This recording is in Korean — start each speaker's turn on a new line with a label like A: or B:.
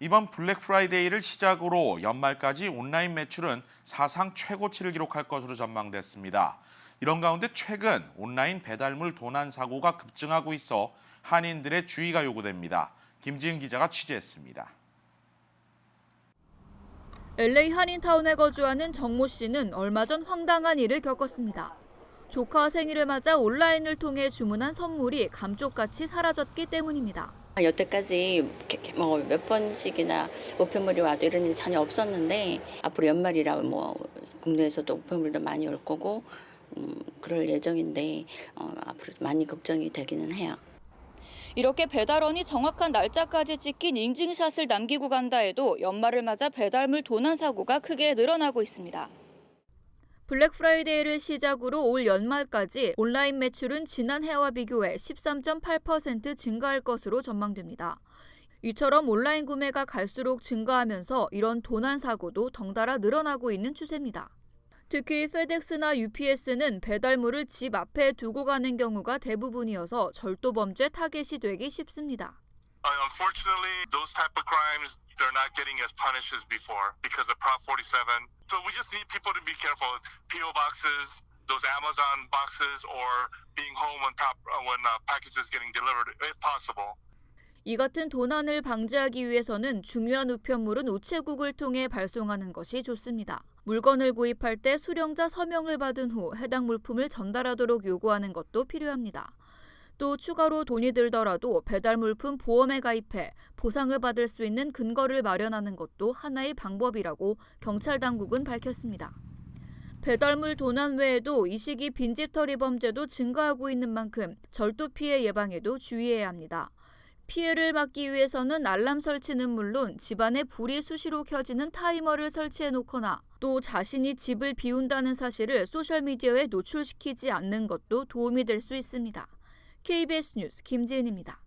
A: 이번 블랙 프라이데이를 시작으로 연말까지 온라인 매출은 사상 최고치를 기록할 것으로 전망됐습니다. 이런 가운데 최근 온라인 배달물 도난 사고가 급증하고 있어 한인들의 주의가 요구됩니다. 김지은 기자가 취재했습니다.
B: LA 한인타운에 거주하는 정모 씨는 얼마 전 황당한 일을 겪었습니다. 조카 생일을 맞아 온라인을 통해 주문한 선물이 감쪽같이 사라졌기 때문입니다.
C: 여태까지 뭐 몇 번씩이나 우편물이 와도 이런 일이 전혀 없었는데 앞으로 연말이라 뭐 국내에서도 우편물도 많이 올 거고 음, 그럴 예정인데 어, 앞으로 많이 걱정이 되기는 해요.
B: 이렇게 배달원이 정확한 날짜까지 찍힌 인증샷을 남기고 간다 해도 연말을 맞아 배달물 도난 사고가 크게 늘어나고 있습니다. 블랙 프라이데이를 시작으로 올 연말까지 온라인 매출은 지난해와 비교해 13.8% 증가할 것으로 전망됩니다. 이처럼 온라인 구매가 갈수록 증가하면서 이런 도난 사고도 덩달아 늘어나고 있는 추세입니다. 특히 페덱스나 UPS는 배달물을 집 앞에 두고 가는 경우가 대부분이어서 절도 범죄 타겟이 되기 쉽습니다.
D: Unfortunately, those type of crimes they're not getting as punished as before because of Prop 47. So we just need people to be careful. PO boxes, those Amazon boxes, or being home when uh, when uh, packages getting delivered, if possible.
B: 이 같은 도난을 방지하기 위해서는 중요한 우편물은 우체국을 통해 발송하는 것이 좋습니다. 물건을 구입할 때 수령자 서명을 받은 후 해당 물품을 전달하도록 요구하는 것도 필요합니다. 또 추가로 돈이 들더라도 배달 물품 보험에 가입해 보상을 받을 수 있는 근거를 마련하는 것도 하나의 방법이라고 경찰 당국은 밝혔습니다. 배달물 도난 외에도 이 시기 빈집털이 범죄도 증가하고 있는 만큼 절도 피해 예방에도 주의해야 합니다. 피해를 막기 위해서는 알람 설치는 물론 집안에 불이 수시로 켜지는 타이머를 설치해 놓거나 또 자신이 집을 비운다는 사실을 소셜미디어에 노출시키지 않는 것도 도움이 될 수 있습니다. KBS 뉴스 김지은입니다.